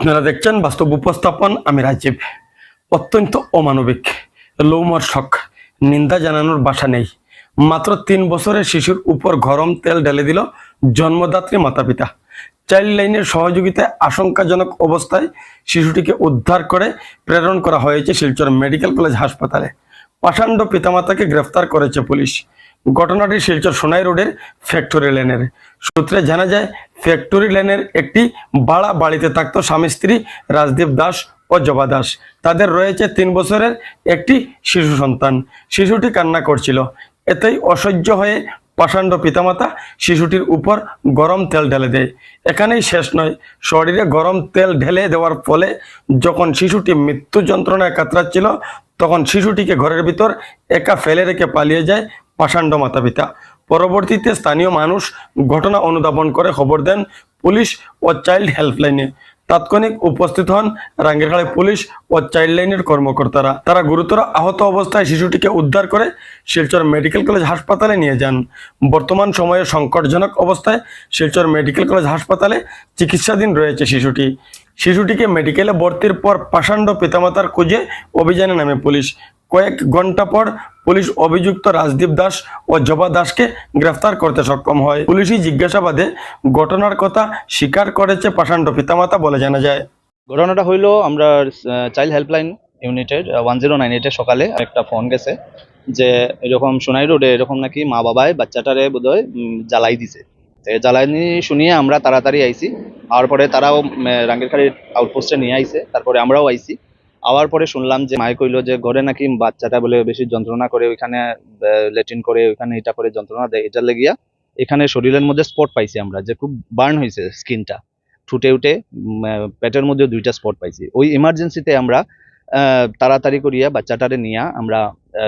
আপনারা দেখছেন বাস্তব উপস্থাপন, আমি রাজীব। অত্যন্ত অমানবিক, লৌমর্ষক, নিন্দা জানানোর বাসা নেই। মাত্র তিন বছরের শিশুর উপর গরম তেল ঢেলে দিল জন্মদাত্রী মাতা পিতা চাইল্ড লাইনের সহযোগিতায় আশঙ্কাজনক অবস্থায় শিশুটিকে উদ্ধার করে প্রেরণ করা হয়েছে শিলচর মেডিকেল কলেজ হাসপাতালে। পাষাণ্ড পিতামাতাকে গ্রেফতার করেছে পুলিশ। ঘটনাটি শিলচর সোনাই রোডের ফ্যাক্টরি লেনের। সূত্রে জানা যায়, ফ্যাক্টরি লেনের একটি বাড়া বাড়িতে থাকতো স্বামী স্ত্রী রাজদীপ দাস ও জবা দাস। তাদের রয়েছে তিন বছরের একটি শিশু সন্তান। শিশুটি কান্না করছিল। এতেই অসহ্য হয়ে পাষাণ্ড পিতামাতা শিশুটির উপর গরম তেল ঢেলে দেয়। এখানেই শেষ নয়, শরীরে গরম তেল ঢেলে দেওয়ার ফলে যখন শিশুটি মৃত্যু যন্ত্রণায় কাতরাচ্ছিল, তখন শিশুটিকে ঘরের ভিতর একা ফেলে রেখে পালিয়ে যায় পাষাণ্ড মাতা পিতা পরবর্তীতে স্থানীয় মানুষ ঘটনা অনুধাবন করে খবর দেন পুলিশ ও চাইল্ড হেল্পলাইনে। তাৎক্ষণিক উপস্থিত হন রাঙ্গিরহাড়ি পুলিশ ও চাইল্ড লাইনের কর্মকর্তারা। তারা গুরুতর আহত অবস্থায় শিশুটিকে উদ্ধার করে শিলচর মেডিকেল কলেজ হাসপাতালে নিয়ে যান। বর্তমান সময়ে সংকটজনক অবস্থায় শিলচর মেডিকেল কলেজ হাসপাতালে চিকিৎসাধীন রয়েছে শিশুটি। শিশুটিকে মেডিকেলে ভর্তির পর পাষাণ্ড পিতামাতার খুঁজে অভিযানে নামে পুলিশ। কয়েক ঘণ্টা পর পুলিশ অভিযুক্ত রাজদীপ দাস ও জবা দাসকে গ্রেফতার করতে সক্ষম হয়। পুলিশি জিজ্ঞাসাবাদে ঘটনার কথা স্বীকার করেছে পাষাণ্ড পিতামাতা বলে জানা যায়। ঘটনাটা হইল, আমরা চাইল্ড হেল্পলাইন ইউনিটের ওয়ান জিরো নাইন এইটে সকালে একটা ফোন গেছে যে, এরকম সোনাই রোডে এরকম নাকি মা বাবায় বাচ্চাটারে বোধহয় জ্বালাই দিছে। জ্বালানি শুনিয়ে আমরা তাড়াতাড়ি আইছি। আর পরে তারাও রাঙ্গেরখাড়ির আউটপোস্টে নিয়ে আইছে। তারপরে আমরাও আইছি। আওয়ার পরে শুনলাম যে, মায় কইলো যে, ঘরে নাকি বাচ্চাটা বলে বেশি যন্ত্রণা করে ওইখানে লেট্রিন করে ওইখানে এটা করে যন্ত্রণা দেয়। এটা লেগিয়া এখানে শরীরের মধ্যে স্পট পাইছি আমরা যে, খুব বার্ন হয়েছে স্কিনটা ঠুটে উঠে পেটের মধ্যে দুইটা স্পট পাইছি। ওই ইমার্জেন্সিতে আমরা তাড়াতাড়ি করিয়া বাচ্চাটারে নিয়ে আমরা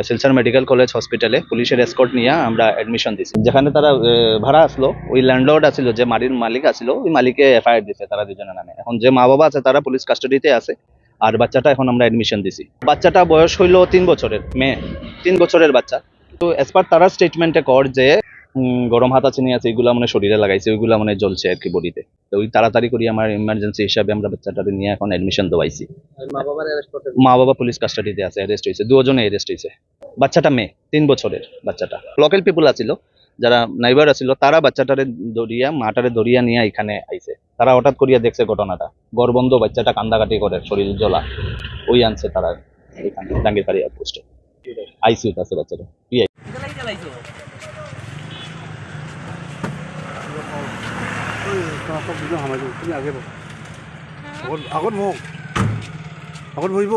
শিলচর মেডিকেল কলেজ হসপিটালে পুলিশের এসকর্ট নিয়ে আমরা অ্যাডমিশন দিছি। যেখানে তারা ভাড়া আসলো, ওই ল্যান্ডলর্ড আছিল যে বাড়ির মালিক আছিল ওই মালিকে এফআইআর দিছে তারা দুজনের নামে। এখন যে মা বাবা আছে, তারা পুলিশ কাস্টাডিতে আছে, আর বাচ্চাটা এখন আমরা অ্যাডমিশন দিছি। বাচ্চাটা বয়স হইল তিন বছরের, মেয়ে, তিন বছরের বাচ্চা। তো এস পার তারা স্টেটমেন্টে কর যে গরম হাতা চিনি আছে, এগুলা মানে শরীরে লাগাইছে, ওইগুলা মানে জ্বলছে আর কি বডিতে তো ওই তাড়াতাড়ি করে আমার ইমার্জেন্সি হিসাবে আমরা বাচ্চাটাকে নিয়ে এখন অ্যাডমিশন দেওয়াইছি। মা বাবা পুলিশ কাস্টাডিতে আছে অ্যারেস্ট হয়েছে দুজনে অ্যারেস্ট হয়েছে বাচ্চাটা মেয়ে তিন বছরের বাচ্চাটা। লোকাল পিপুল আছিল যারা নাইবার আছিল তারা বাচ্চাটারে দরিয়া মাটারে দরিয়া নিয়ে এখানে আইছে। তারা হঠাৎ করিয়া দেখছে ঘটনাটা। গরবন্ধ বাচ্চাটা কান্দাকাটি করে শরীর জ্বলা। ওই আনছে তারা এখানে ডাঙ্গির পাড়ি পোস্টে আইসিউতে আছে বাচ্চাটা। পিআই আগত মোক আগত বহিব